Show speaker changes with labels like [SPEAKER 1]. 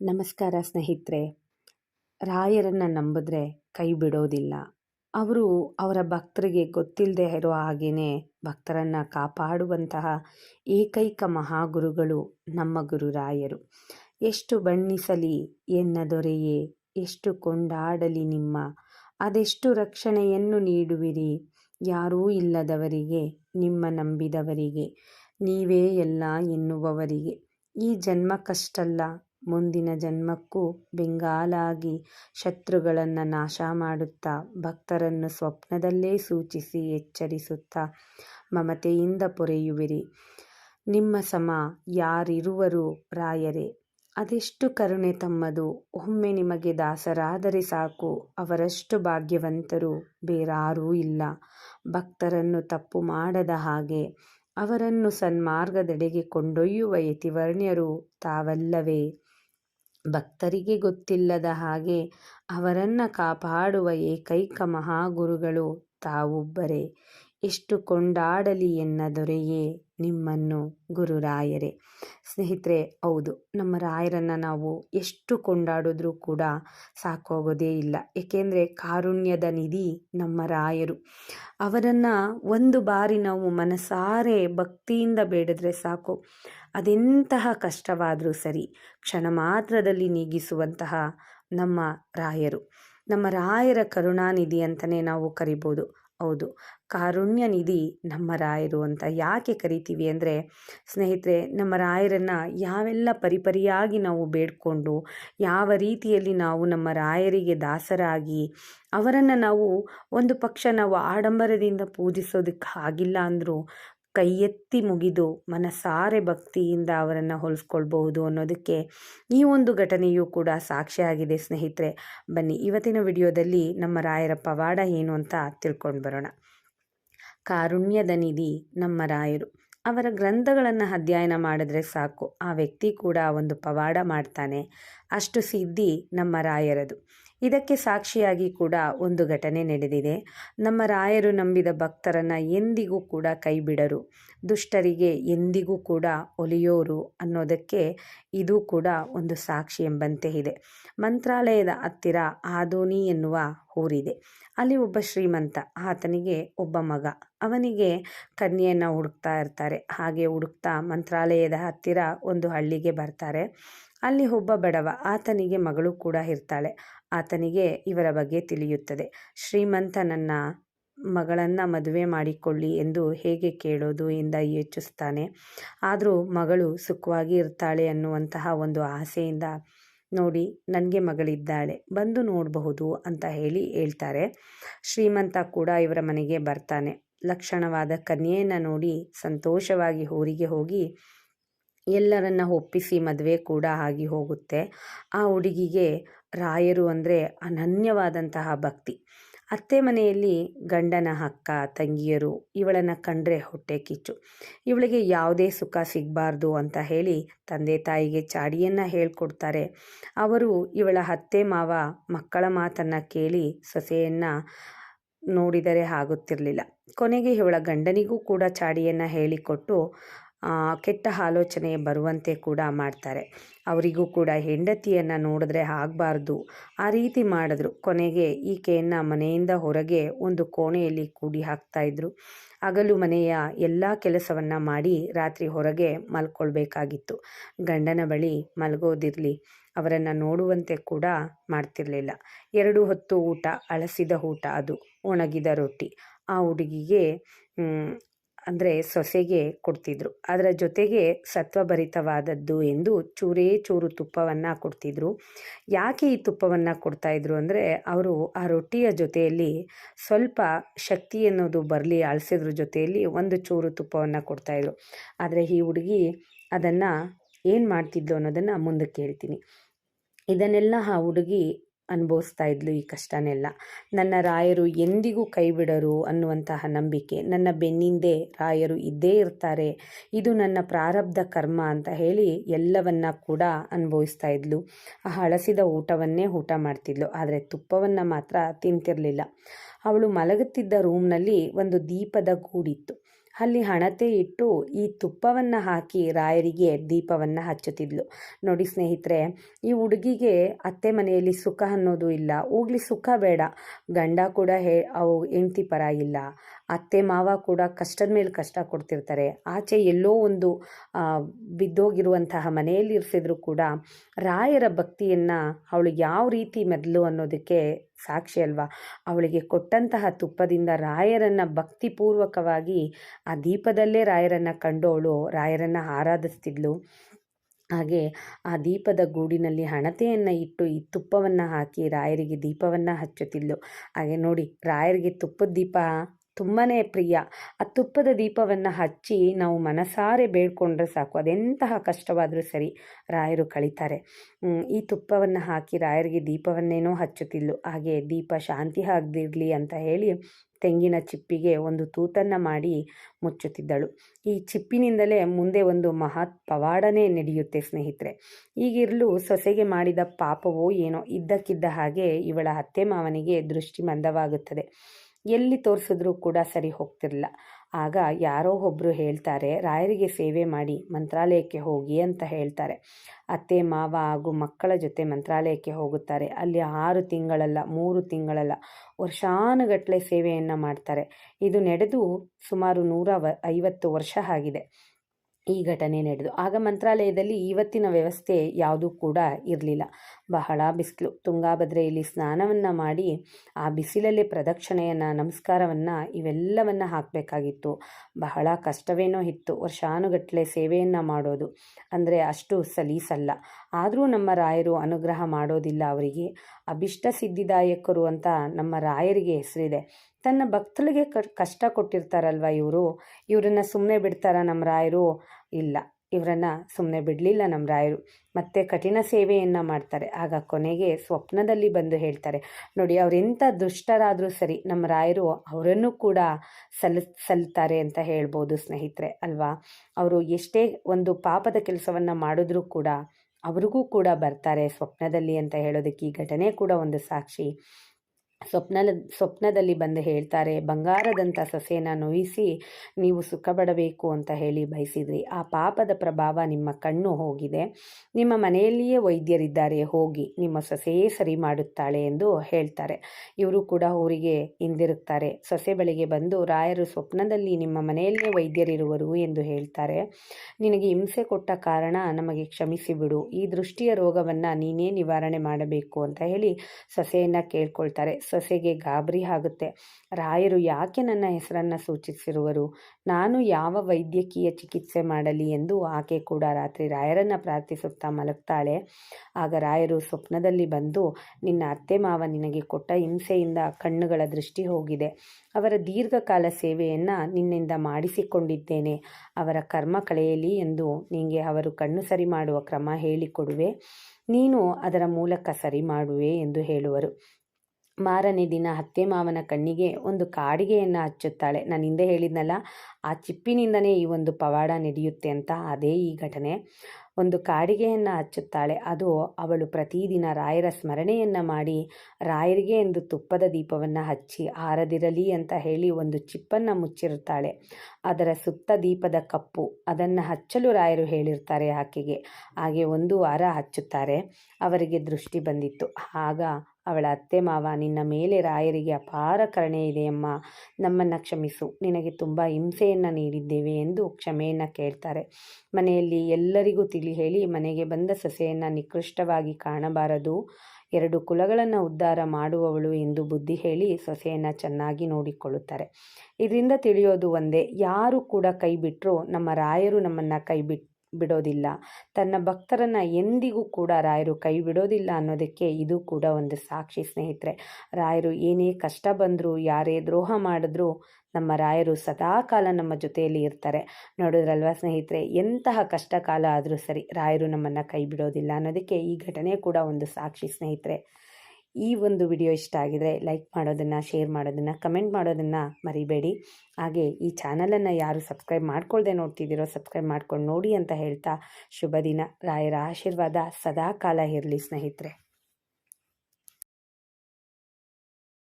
[SPEAKER 1] ನಮಸ್ಕಾರ ಸ್ನೇಹಿತರೆ. ರಾಯರನ್ನು ನಂಬಿದ್ರೆ ಕೈ ಬಿಡೋದಿಲ್ಲ. ಅವರು ಅವರ ಭಕ್ತರಿಗೆ ಗೊತ್ತಿಲ್ಲದೆ ಇರೋ ಹಾಗೆಯೇ ಭಕ್ತರನ್ನು ಕಾಪಾಡುವಂತಹ ಏಕೈಕ ಮಹಾಗುರುಗಳು ನಮ್ಮ ಗುರುರಾಯರು ಎಷ್ಟು ಬಣ್ಣಿಸಲಿ, ಎನ್ನ ದೊರೆಯೇ, ಎಷ್ಟು ಕೊಂಡಾಡಲಿ ನಿಮ್ಮ, ಅದೆಷ್ಟು ರಕ್ಷಣೆಯನ್ನು ನೀಡುವಿರಿ, ಯಾರೂ ಇಲ್ಲದವರಿಗೆ, ನಿಮ್ಮ ನಂಬಿದವರಿಗೆ, ನೀವೇ ಎಲ್ಲ ಎನ್ನುವವರಿಗೆ. ಈ ಜನ್ಮಕ್ಕಷ್ಟಲ್ಲ ಮುಂದಿನ ಜನ್ಮಕ್ಕೂ ಬೆಂಗಾಲಾಗಿ ಶತ್ರುಗಳನ್ನು ನಾಶ ಮಾಡುತ್ತಾ, ಭಕ್ತರನ್ನು ಸ್ವಪ್ನದಲ್ಲೇ ಸೂಚಿಸಿ ಎಚ್ಚರಿಸುತ್ತಾ ಮಮತೆಯಿಂದ ಪೊರೆಯುವಿರಿ. ನಿಮ್ಮ ಸಮ ಯಾರಿರುವರು ರಾಯರೇ? ಅದೆಷ್ಟು ಕರುಣೆ ತಮ್ಮದು. ಒಮ್ಮೆ ನಿಮಗೆ ದಾಸರಾದರೆ ಸಾಕು. ಅವರಷ್ಟು ಭಾಗ್ಯವಂತರು ಬೇರಾರೂ ಇಲ್ಲ. ಭಕ್ತರನ್ನು ತಪ್ಪು ಮಾಡದ ಹಾಗೆ ಅವರನ್ನು ಸನ್ಮಾರ್ಗದೆಡೆಗೆ ಕೊಂಡೊಯ್ಯುವ ಯತಿವರ್ಣ್ಯರು ತಾವಲ್ಲವೇ? ಭಕ್ತರಿಗೆ ಗೊತ್ತಿಲ್ಲದ ಹಾಗೆ ಅವರನ್ನು ಕಾಪಾಡುವ ಏಕೈಕ ಮಹಾಗುರುಗಳು ತಾವೊಬ್ಬರೇ. ಎಷ್ಟು ಕೊಂಡಾಡಲಿ ಎನ್ನ ದೊರೆಯೇ ನಿಮ್ಮನ್ನು ಗುರುರಾಯರೇ ಸ್ನೇಹಿತರೆ, ಹೌದು, ನಮ್ಮ ರಾಯರನ್ನು ನಾವು ಎಷ್ಟು ಕೊಂಡಾಡಿದ್ರೂ ಕೂಡ ಸಾಕೋಗೋದೇ ಇಲ್ಲ. ಏಕೆಂದರೆ ಕಾರುಣ್ಯದ ನಿಧಿ ನಮ್ಮ ರಾಯರು. ಅವರನ್ನು ಒಂದು ಬಾರಿ ನಾವು ಮನಸಾರೆ ಭಕ್ತಿಯಿಂದ ಬೇಡಿದ್ರೆ ಸಾಕು. ಅದೆಂತಹ ಕಷ್ಟವಾದರೂ ಸರಿ, ಕ್ಷಣ ಮಾತ್ರದಲ್ಲಿ ನೀಗಿಸುವಂತಹ ನಮ್ಮ ರಾಯರು. ನಮ್ಮ ರಾಯರ ಕರುಣಾನಿಧಿ ಅಂತಲೇ ನಾವು ಕರಿಬೋದು. ಹೌದು. ಕಾರುಣ್ಯ ನಿಧಿ ನಮ್ಮ ರಾಯರು ಅಂತ ಯಾಕೆ ಕರಿತೀವಿ ಅಂದರೆ, ಸ್ನೇಹಿತರೆ, ನಮ್ಮ ರಾಯರನ್ನು ಯಾವೆಲ್ಲ ಪರಿಪರಿಯಾಗಿ ನಾವು ಬೇಡ್ಕೊಂಡು, ಯಾವ ರೀತಿಯಲ್ಲಿ ನಾವು ನಮ್ಮ ರಾಯರಿಗೆ ದಾಸರಾಗಿ, ಅವರನ್ನು ನಾವು ಒಂದು ಪಕ್ಷ ನಾವು ಆಡಂಬರದಿಂದ ಪೂಜಿಸೋದಕ್ಕೆ ಆಗಿಲ್ಲ ಅಂದರೂ ಕೈ ಎತ್ತಿ ಮುಗಿದು ಮನಸಾರೆ ಭಕ್ತಿಯಿಂದ ಅವರನ್ನು ಹೋಲಿಸ್ಕೊಳ್ಬಹುದು ಅನ್ನೋದಕ್ಕೆ ಈ ಒಂದು ಘಟನೆಯೂ ಕೂಡ ಸಾಕ್ಷಿಯಾಗಿದೆ ಸ್ನೇಹಿತರೆ. ಬನ್ನಿ, ಇವತ್ತಿನ ವಿಡಿಯೋದಲ್ಲಿ ನಮ್ಮ ರಾಯರ ಪವಾಡ ಏನು ಅಂತ ತಿಳ್ಕೊಂಡು ಬರೋಣ. ಕಾರುಣ್ಯದ ನಿಧಿ ನಮ್ಮ ರಾಯರು. ಅವರ ಗ್ರಂಥಗಳನ್ನು ಅಧ್ಯಯನ ಮಾಡಿದ್ರೆ ಸಾಕು. ಆ ವ್ಯಕ್ತಿ ಕೂಡ ಒಂದು ಪವಾಡ ಮಾಡ್ತಾನೆ. ಅಷ್ಟು ಸಿದ್ಧಿ ನಮ್ಮ ರಾಯರದು. ಇದಕ್ಕೆ ಸಾಕ್ಷಿಯಾಗಿ ಕೂಡ ಒಂದು ಘಟನೆ ನಡೆದಿದೆ. ನಮ್ಮ ರಾಯರು ನಂಬಿದ ಭಕ್ತರನ್ನು ಎಂದಿಗೂ ಕೂಡ ಕೈ ಬಿಡರು ದುಷ್ಟರಿಗೆ ಎಂದಿಗೂ ಕೂಡ ಒಲಿಯೋರು ಅನ್ನೋದಕ್ಕೆ ಇದು ಕೂಡ ಒಂದು ಸಾಕ್ಷಿ ಎಂಬಂತೆ ಇದೆ. ಮಂತ್ರಾಲಯದ ಹತ್ತಿರ ಆದೋನಿ ಎನ್ನುವ ಊರಿದೆ. ಅಲ್ಲಿ ಒಬ್ಬ ಶ್ರೀಮಂತ, ಆತನಿಗೆ ಒಬ್ಬ ಮಗ. ಅವನಿಗೆ ಕನ್ಯೆಯನ್ನು ಹುಡುಕ್ತಾ ಇರ್ತಾರೆ. ಹಾಗೆ ಹುಡುಕ್ತಾ ಮಂತ್ರಾಲಯದ ಹತ್ತಿರ ಒಂದು ಹಳ್ಳಿಗೆ ಬರ್ತಾರೆ. ಅಲ್ಲಿ ಒಬ್ಬ ಬಡವ, ಆತನಿಗೆ ಮಗಳು ಕೂಡ ಇರ್ತಾಳೆ. ಆತನಿಗೆ ಇವರ ಬಗ್ಗೆ ತಿಳಿಯುತ್ತದೆ. ಶ್ರೀಮಂತ ನನ್ನ ಮಗಳನ್ನು ಮದುವೆ ಮಾಡಿಕೊಳ್ಳಿ ಎಂದು ಹೇಗೆ ಕೇಳೋದು ಎಂದ ಯೋಚಿಸ್ತಾನೆ. ಆದರೂ ಮಗಳು ಸುಖವಾಗಿ ಇರ್ತಾಳೆ ಅನ್ನುವಂತಹ ಒಂದು ಆಸೆಯಿಂದ ನೋಡಿ ನನಗೆ ಮಗಳಿದ್ದಾಳೆ, ಬಂದು ನೋಡಬಹುದು ಅಂತ ಹೇಳಿ ಹೇಳ್ತಾರೆ. ಶ್ರೀಮಂತ ಕೂಡ ಇವರ ಮನೆಗೆ ಬರ್ತಾನೆ. ಲಕ್ಷಣವಾದ ಕನ್ಯೆಯನ್ನು ನೋಡಿ ಸಂತೋಷವಾಗಿ ಊರಿಗೆ ಹೋಗಿ ಎಲ್ಲರನ್ನ ಒಪ್ಪಿಸಿ ಮದುವೆ ಕೂಡ ಆಗಿ ಹೋಗುತ್ತೆ. ಆ ಹುಡುಗಿಗೆ ರಾಯರು ಅಂದರೆ ಅನನ್ಯವಾದಂತಹ ಭಕ್ತಿ. ಅತ್ತೆ ಮನೆಯಲ್ಲಿ ಗಂಡನ ಅಕ್ಕ, ತಂಗಿಯರು ಇವಳನ್ನು ಕಂಡ್ರೆ ಹೊಟ್ಟೆ ಕಿಚ್ಚು. ಇವಳಿಗೆ ಯಾವುದೇ ಸುಖ ಸಿಗಬಾರ್ದು ಅಂತ ಹೇಳಿ ತಂದೆ ತಾಯಿಗೆ ಚಾಡಿಯನ್ನು ಹೇಳ್ಕೊಡ್ತಾರೆ. ಅವರು ಇವಳ ಅತ್ತೆ ಮಾವ ಮಕ್ಕಳ ಮಾತನ್ನು ಕೇಳಿ ಸೊಸೆಯನ್ನು ನೋಡಿದರೆ ಆಗುತ್ತಿರಲಿಲ್ಲ. ಕೊನೆಗೆ ಇವಳ ಗಂಡನಿಗೂ ಕೂಡ ಚಾಡಿಯನ್ನು ಹೇಳಿಕೊಟ್ಟು ಕೆಟ್ಟ ಆಲೋಚನೆ ಬರುವಂತೆ ಕೂಡ ಮಾಡ್ತಾರೆ. ಅವರಿಗೂ ಕೂಡ ಹೆಂಡತಿಯನ್ನು ನೋಡಿದ್ರೆ ಆಗಬಾರ್ದು. ಆ ರೀತಿ ಮಾಡಿದ್ರು. ಕೊನೆಗೆ ಈಕೆಯನ್ನು ಮನೆಯಿಂದ ಹೊರಗೆ ಒಂದು ಕೋಣೆಯಲ್ಲಿ ಕೂಡಿ ಹಾಕ್ತಾಯಿದ್ರು ಹಗಲು ಮನೆಯ ಎಲ್ಲ ಕೆಲಸವನ್ನು ಮಾಡಿ ರಾತ್ರಿ ಹೊರಗೆ ಮಲ್ಕೊಳ್ಬೇಕಾಗಿತ್ತು. ಗಂಡನ ಬಳಿ ಮಲಗೋದಿರಲಿ, ಅವರನ್ನು ನೋಡುವಂತೆ ಕೂಡ ಮಾಡ್ತಿರಲಿಲ್ಲ. ಎರಡು ಹೊತ್ತು ಊಟ, ಅಳಸಿದ ಊಟ ಅದು, ಒಣಗಿದ ರೊಟ್ಟಿ. ಆ ಹುಡುಗಿಗೆ ಅಂದರೆ ಸೊಸೆಗೆ ಕೊಡ್ತಿದ್ರು. ಅದರ ಜೊತೆಗೆ ಸತ್ವಭರಿತವಾದದ್ದು ಎಂದು ಚೂರೇ ಚೂರು ತುಪ್ಪವನ್ನು ಕೊಡ್ತಿದ್ರು. ಯಾಕೆ ಈ ತುಪ್ಪವನ್ನು ಕೊಡ್ತಾಯಿದ್ರು ಅಂದರೆ ಅವರು ಆ ರೊಟ್ಟಿಯ ಜೊತೆಯಲ್ಲಿ ಸ್ವಲ್ಪ ಶಕ್ತಿ ಅನ್ನೋದು ಬರಲಿ, ಅಳಸಿದ್ರ ಜೊತೆಯಲ್ಲಿ ಒಂದು ಚೂರು ತುಪ್ಪವನ್ನು ಕೊಡ್ತಾಯಿದ್ರು. ಆದರೆ ಈ ಹುಡುಗಿ ಅದನ್ನು ಏನು ಮಾಡ್ತಿದ್ಲು ಅನ್ನೋದನ್ನು ಮುಂದಕ್ಕೆ ಹೇಳ್ತೀನಿ. ಇದನ್ನೆಲ್ಲ ಆ ಹುಡುಗಿ ಅನುಭವಿಸ್ತಾ ಇದ್ಲು ಈ ಕಷ್ಟನೆಲ್ಲ. ನನ್ನ ರಾಯರು ಎಂದಿಗೂ ಕೈ ಬಿಡರು ಅನ್ನುವಂತಹ ನಂಬಿಕೆ. ನನ್ನ ಬೆನ್ನಿಂದೆ ರಾಯರು ಇದ್ದೇ ಇರ್ತಾರೆ. ಇದು ನನ್ನ ಪ್ರಾರಬ್ಧ ಕರ್ಮ ಅಂತ ಹೇಳಿ ಎಲ್ಲವನ್ನ ಕೂಡ ಅನುಭವಿಸ್ತಾ ಇದ್ಲು. ಆ ಹಳಸಿದ ಊಟವನ್ನೇ ಊಟ ಮಾಡ್ತಿದ್ಲು. ಆದರೆ ತುಪ್ಪವನ್ನು ಮಾತ್ರ ತಿಂತಿರಲಿಲ್ಲ. ಅವಳು ಮಲಗುತ್ತಿದ್ದ ರೂಮ್ನಲ್ಲಿ ಒಂದು ದೀಪದ ಗೂಡಿತ್ತು. ಅಲ್ಲಿ ಹಣತೆ ಇಟ್ಟು ಈ ತುಪ್ಪವನ್ನು ಹಾಕಿ ರಾಯರಿಗೆ ದೀಪವನ್ನು ಹಚ್ಚುತ್ತಿದ್ಲು. ನೋಡಿ ಸ್ನೇಹಿತರೆ, ಈ ಹುಡುಗಿಗೆ ಅತ್ತೆ ಮನೆಯಲ್ಲಿ ಸುಖ ಅನ್ನೋದು ಇಲ್ಲ. ಹೋಗ್ಲಿ, ಸುಖ ಬೇಡ. ಗಂಡ ಕೂಡ ಹೇ, ಅವು ಹೆಂಡ್ತಿ ಪರ ಇಲ್ಲ. ಅತ್ತೆ ಮಾವ ಕೂಡ ಕಷ್ಟದ ಮೇಲೆ ಕಷ್ಟ ಕೊಡ್ತಿರ್ತಾರೆ. ಆಚೆ ಎಲ್ಲೋ ಒಂದು ಬಿದ್ದೋಗಿರುವಂತಹ ಮನೆಯಲ್ಲಿ ಇರಿಸಿದ್ರು ಕೂಡ ರಾಯರ ಭಕ್ತಿಯನ್ನು ಅವಳಿಗೆ ಯಾವ ರೀತಿ ಮೆದಲು ಅನ್ನೋದಕ್ಕೆ ಸಾಕ್ಷಿ ಅಲ್ವಾ? ಅವಳಿಗೆ ಕೊಟ್ಟಂತಹ ತುಪ್ಪದಿಂದ ರಾಯರನ್ನು ಭಕ್ತಿಪೂರ್ವಕವಾಗಿ ಆ ದೀಪದಲ್ಲೇ ರಾಯರನ್ನು ಅವಳು ರಾಯರನ್ನು ಆರಾಧಿಸ್ತಿದ್ಲು. ಹಾಗೆ ಆ ದೀಪದ ಗೂಡಿನಲ್ಲಿ ಹಣತೆಯನ್ನು ಇಟ್ಟು ಈ ತುಪ್ಪವನ್ನು ಹಾಕಿ ರಾಯರಿಗೆ ದೀಪವನ್ನು ಹಚ್ಚುತ್ತಿದ್ಲು. ಹಾಗೆ ನೋಡಿ, ರಾಯರಿಗೆ ತುಪ್ಪದ ದೀಪ ತುಂಬಾ ಪ್ರಿಯ. ಆ ತುಪ್ಪದ ದೀಪವನ್ನು ಹಚ್ಚಿ ನಾವು ಮನಸಾರೆ ಬೇಡ್ಕೊಂಡ್ರೆ ಸಾಕು. ಅದೆಂತಹ ಕಷ್ಟವಾದರೂ ಸರಿ ರಾಯರು ಕಳೀತಾರೆ. ಈ ತುಪ್ಪವನ್ನು ಹಾಕಿ ರಾಯರಿಗೆ ದೀಪವನ್ನೇನೋ ಹಚ್ಚುತ್ತಿದ್ಲು. ಹಾಗೆ ದೀಪ ಶಾಂತಿ ಆಗದಿರಲಿ ಅಂತ ಹೇಳಿ ತೆಂಗಿನ ಚಿಪ್ಪಿಗೆ ಒಂದು ತೂತನ್ನು ಮಾಡಿ ಮುಚ್ಚುತ್ತಿದ್ದಳು. ಈ ಚಿಪ್ಪಿನಿಂದಲೇ ಮುಂದೆ ಒಂದು ಮಹತ್ ಪವಾಡನೇ ನಡೆಯುತ್ತೆ ಸ್ನೇಹಿತರೆ. ಈಗಿರಲು ಸೊಸೆಗೆ ಮಾಡಿದ ಪಾಪವೋ ಏನೋ ಇದ್ದಕ್ಕಿದ್ದ ಹಾಗೆ ಇವಳ ಅತ್ತೆ ಮಾವನಿಗೆ ದೃಷ್ಟಿ ಮಂದವಾಗುತ್ತದೆ. ಎಲ್ಲಿ ತೋರಿಸಿದ್ರೂ ಕೂಡ ಸರಿ ಹೋಗ್ತಿರಲಿಲ್ಲ. ಆಗ ಯಾರೋ ಒಬ್ಬರು ಹೇಳ್ತಾರೆ, ರಾಯರಿಗೆ ಸೇವೆ ಮಾಡಿ, ಮಂತ್ರಾಲಯಕ್ಕೆ ಹೋಗಿ ಅಂತ ಹೇಳ್ತಾರೆ. ಅತ್ತೆ, ಮಾವ ಹಾಗೂ ಮಕ್ಕಳ ಜೊತೆ ಮಂತ್ರಾಲಯಕ್ಕೆ ಹೋಗುತ್ತಾರೆ. ಅಲ್ಲಿ ಆರು ತಿಂಗಳಲ್ಲ, ಮೂರು ತಿಂಗಳಲ್ಲ ವರ್ಷಾನುಗಟ್ಟಲೆ ಸೇವೆಯನ್ನು ಮಾಡ್ತಾರೆ. ಇದು ನಡೆದು ಸುಮಾರು ನೂರ ಐವತ್ತು ವರ್ಷ ಆಗಿದೆ. ಈ ಘಟನೆ ನಡೆದು, ಆಗ ಮಂತ್ರಾಲಯದಲ್ಲಿ ಇವತ್ತಿನ ವ್ಯವಸ್ಥೆ ಯಾವುದೂ ಕೂಡ ಇರಲಿಲ್ಲ. ಬಹಳ ಬಿಸಿಲು. ತುಂಗಾಭದ್ರೆಯಲ್ಲಿ ಸ್ನಾನವನ್ನು ಮಾಡಿ, ಆ ಬಿಸಿಲಲ್ಲಿ ಪ್ರದಕ್ಷಿಣೆಯನ್ನು, ನಮಸ್ಕಾರವನ್ನು ಇವೆಲ್ಲವನ್ನು ಹಾಕಬೇಕಾಗಿತ್ತು. ಬಹಳ ಕಷ್ಟವೇನೋ ಇತ್ತು. ವರ್ಷಾನುಗಟ್ಟಲೆ ಸೇವೆಯನ್ನು ಮಾಡೋದು ಅಂದರೆ ಅಷ್ಟು ಸಲೀಸಲ್ಲ. ಆದರೂ ನಮ್ಮ ರಾಯರು ಅನುಗ್ರಹ ಮಾಡೋದಿಲ್ಲ ಅವರಿಗೆ. ಅಭಿಷ್ಟ ಸಿದ್ಧಿದಾಯಕರು ಅಂತ ನಮ್ಮ ರಾಯರಿಗೆ ಹೆಸರಿದೆ. ತನ್ನ ಭಕ್ತಳಿಗೆ ಕಷ್ಟ ಕೊಟ್ಟಿರ್ತಾರಲ್ವ ಇವರು? ಇವರನ್ನು ಸುಮ್ಮನೆ ಬಿಡ್ತಾರ ನಮ್ಮ ರಾಯರು? ಇಲ್ಲ, ಇವರನ್ನು ಸುಮ್ಮನೆ ಬಿಡಲಿಲ್ಲ ನಮ್ಮ ರಾಯರು. ಮತ್ತೆ ಕಠಿಣ ಸೇವೆಯನ್ನು ಮಾಡ್ತಾರೆ. ಆಗ ಕೊನೆಗೆ ಸ್ವಪ್ನದಲ್ಲಿ ಬಂದು ಹೇಳ್ತಾರೆ, ನೋಡಿ ಅವರೆಂಥ ದುಷ್ಟರಾದರೂ ಸರಿ ನಮ್ಮ ರಾಯರು ಅವರನ್ನು ಕೂಡ ಸಲ್, ಸಲ್ತಾರೆ ಅಂತ ಹೇಳ್ಬೋದು ಸ್ನೇಹಿತರೆ, ಅಲ್ವಾ? ಅವರು ಎಷ್ಟೇ ಒಂದು ಪಾಪದ ಕೆಲಸವನ್ನು ಮಾಡಿದ್ರೂ ಕೂಡ ಅವ್ರಿಗೂ ಕೂಡ ಬರ್ತಾರೆ ಸ್ವಪ್ನದಲ್ಲಿ ಅಂತ ಹೇಳೋದಕ್ಕೆ ಈ ಘಟನೆ ಕೂಡ ಒಂದು ಸಾಕ್ಷಿ. ಸ್ವಪ್ನದ ಸ್ವಪ್ನದಲ್ಲಿ ಬಂದು ಹೇಳ್ತಾರೆ, ಬಂಗಾರದಂಥ ಸೊಸೆನ ನೋಯಿಸಿ ನೀವು ಸುಖಪಡಬೇಕು ಅಂತ ಹೇಳಿ ಬಯಸಿದ್ರಿ. ಆ ಪಾಪದ ಪ್ರಭಾವ ನಿಮ್ಮ ಕಣ್ಣು ಹೋಗಿದೆ. ನಿಮ್ಮ ಮನೆಯಲ್ಲಿಯೇ ವೈದ್ಯರಿದ್ದಾರೆ. ಹೋಗಿ ನಿಮ್ಮ ಸೊಸೆಯೇ ಸರಿ ಮಾಡುತ್ತಾಳೆ ಎಂದು ಹೇಳ್ತಾರೆ. ಇವರು ಕೂಡ ಊರಿಗೆ ಹಿಂದಿರುತ್ತಾರೆ ಸೊಸೆ ಬಳಿಗೆ ಬಂದು, ರಾಯರು ಸ್ವಪ್ನದಲ್ಲಿ ನಿಮ್ಮ ಮನೆಯಲ್ಲೇ ವೈದ್ಯರಿರುವರು ಎಂದು ಹೇಳ್ತಾರೆ. ನಿನಗೆ ಹಿಂಸೆ ಕೊಟ್ಟ ಕಾರಣ ನಮಗೆ ಕ್ಷಮಿಸಿ ಬಿಡು. ಈ ದೃಷ್ಟಿಯ ರೋಗವನ್ನು ನೀನೇ ನಿವಾರಣೆ ಮಾಡಬೇಕು ಅಂತ ಹೇಳಿ ಸೊಸೆಯನ್ನು ಕೇಳ್ಕೊಳ್ತಾರೆ. ಸೊಸೆಗೆ ಗಾಬರಿ ಆಗುತ್ತೆ. ರಾಯರು ಯಾಕೆ ನನ್ನ ಹೆಸರನ್ನು ಸೂಚಿಸಿರುವರು? ನಾನು ಯಾವ ವೈದ್ಯಕೀಯ ಚಿಕಿತ್ಸೆ ಮಾಡಲಿ ಎಂದು ಆಕೆ ಕೂಡ ರಾತ್ರಿ ರಾಯರನ್ನು ಪ್ರಾರ್ಥಿಸುತ್ತಾ ಮಲಗ್ತಾಳೆ. ಆಗ ರಾಯರು ಸ್ವಪ್ನದಲ್ಲಿ ಬಂದು, ನಿನ್ನ ಅತ್ತೆ ಮಾವ ನಿನಗೆ ಕೊಟ್ಟ ಹಿಂಸೆಯಿಂದ ಕಣ್ಣುಗಳ ದೃಷ್ಟಿ ಹೋಗಿದೆ. ಅವರ ದೀರ್ಘಕಾಲ ಸೇವೆಯನ್ನು ನಿನ್ನಿಂದ ಮಾಡಿಸಿಕೊಂಡಿದ್ದೇನೆ. ಅವರ ಕರ್ಮ ಕಳೆಯಲಿ ಎಂದು ನಿನಗೆ ಅವರು ಕಣ್ಣು ಸರಿ ಮಾಡುವ ಕ್ರಮ ಹೇಳಿಕೊಡುವೆ. ನೀನು ಅದರ ಮೂಲಕ ಸರಿ ಮಾಡುವೆ ಎಂದು ಹೇಳುವರು. ಮಾರನೇ ದಿನ ಅತ್ತೆ ಮಾವನ ಕಣ್ಣಿಗೆ ಒಂದು ಕಾಡಿಗೆಯನ್ನು ಹಚ್ಚುತ್ತಾಳೆ. ನಾನು ಹಿಂದೆ ಹೇಳಿದ್ನಲ್ಲ, ಆ ಚಿಪ್ಪಿನಿಂದನೇ ಈ ಒಂದು ಪವಾಡ ನಡೆಯುತ್ತೆ ಅಂತ ಅದೇ ಈ ಘಟನೆ. ಒಂದು ಕಾಡಿಗೆಯನ್ನು ಹಚ್ಚುತ್ತಾಳೆ. ಅದು ಅವಳು ಪ್ರತಿದಿನ ರಾಯರ ಸ್ಮರಣೆಯನ್ನು ಮಾಡಿ, ರಾಯರಿಗೆ ಎಂದು ತುಪ್ಪದ ದೀಪವನ್ನು ಹಚ್ಚಿ, ಆರದಿರಲಿ ಅಂತ ಹೇಳಿ ಒಂದು ಚಿಪ್ಪನ್ನು ಮುಚ್ಚಿರುತ್ತಾಳೆ. ಅದರ ಸುತ್ತ ದೀಪದ ಕಪ್ಪು, ಅದನ್ನು ಹಚ್ಚಲು ರಾಯರು ಹೇಳಿರ್ತಾರೆ ಆಕೆಗೆ. ಹಾಗೆ ಒಂದು ವಾರ ಹಚ್ಚುತ್ತಾರೆ. ಅವರಿಗೆ ದೃಷ್ಟಿ ಬಂದಿತ್ತು. ಆಗ ಅವಳ ಅತ್ತೆ ಮಾವ, ನಿನ್ನ ಮೇಲೆ ರಾಯರಿಗೆ ಅಪಾರ ಕರುಣೆ ಇದೆಯಮ್ಮ ನಮ್ಮನ್ನು ಕ್ಷಮಿಸು. ನಿನಗೆ ತುಂಬ ಹಿಂಸೆಯನ್ನು ನೀಡಿದ್ದೇವೆ ಎಂದು ಕ್ಷಮೆಯನ್ನು ಕೇಳ್ತಾರೆ. ಮನೆಯಲ್ಲಿ ಎಲ್ಲರಿಗೂ ತಿಳಿ ಹೇಳಿ ಮನೆಗೆ ಬಂದ ಸೊಸೆಯನ್ನು ನಿಕೃಷ್ಟವಾಗಿ ಕಾಣಬಾರದು. ಎರಡು ಕುಲಗಳನ್ನು ಉದ್ಧಾರ ಮಾಡುವವಳು ಎಂದು ಬುದ್ಧಿ ಹೇಳಿ ಸೊಸೆಯನ್ನು ಚೆನ್ನಾಗಿ ನೋಡಿಕೊಳ್ಳುತ್ತಾರೆ. ಇದರಿಂದ ತಿಳಿಯೋದು ಒಂದೇ, ಯಾರು ಕೂಡ ಕೈ ಬಿಟ್ಟರೂ ನಮ್ಮ ರಾಯರು ನಮ್ಮನ್ನು ಕೈ ಬಿಟ್ಟು ಬಿಡೋದಿಲ್ಲ. ತನ್ನ ಭಕ್ತರನ್ನು ಎಂದಿಗೂ ಕೂಡ ರಾಯರು ಕೈ ಬಿಡೋದಿಲ್ಲ ಅನ್ನೋದಕ್ಕೆ ಇದು ಕೂಡ ಒಂದು ಸಾಕ್ಷಿ ಸ್ನೇಹಿತರೆ. ರಾಯರು ಏನೇ ಕಷ್ಟ ಬಂದರೂ, ಯಾರೇ ದ್ರೋಹ ಮಾಡಿದ್ರೂ, ನಮ್ಮ ರಾಯರು ಸದಾಕಾಲ ನಮ್ಮ ಜೊತೆಯಲ್ಲಿ ಇರ್ತಾರೆ. ನೋಡಿದ್ರಲ್ವಾ ಸ್ನೇಹಿತರೆ, ಎಂತಹ ಕಷ್ಟ ಕಾಲ ಆದರೂ ಸರಿ ರಾಯರು ನಮ್ಮನ್ನು ಕೈ ಬಿಡೋದಿಲ್ಲ ಅನ್ನೋದಕ್ಕೆ ಈ ಘಟನೆ ಕೂಡ ಒಂದು ಸಾಕ್ಷಿ ಸ್ನೇಹಿತರೆ. ಈ ಒಂದು ವಿಡಿಯೋ ಇಷ್ಟ ಆಗಿದರೆ ಲೈಕ್ ಮಾಡೋದನ್ನು ಶೇರ್ ಮಾಡೋದನ್ನು ಕಮೆಂಟ್ ಮಾಡೋದನ್ನು ಮರಿಬೇಡಿ. ಹಾಗೆ ಈ ಚಾನಲನ್ನು ಯಾರು ಸಬ್ಸ್ಕ್ರೈಬ್ ಮಾಡ್ಕೊಳ್ಳದೆ ನೋಡ್ತಿದ್ದೀರೋ ಸಬ್ಸ್ಕ್ರೈಬ್ ಮಾಡ್ಕೊಂಡು ನೋಡಿ ಅಂತ ಹೇಳ್ತಾ ಶುಭ ದಿನ. ರಾಯರ ಆಶೀರ್ವಾದ ಸದಾ ಕಾಲ ಇರಲಿ ಸ್ನೇಹಿತರೆ.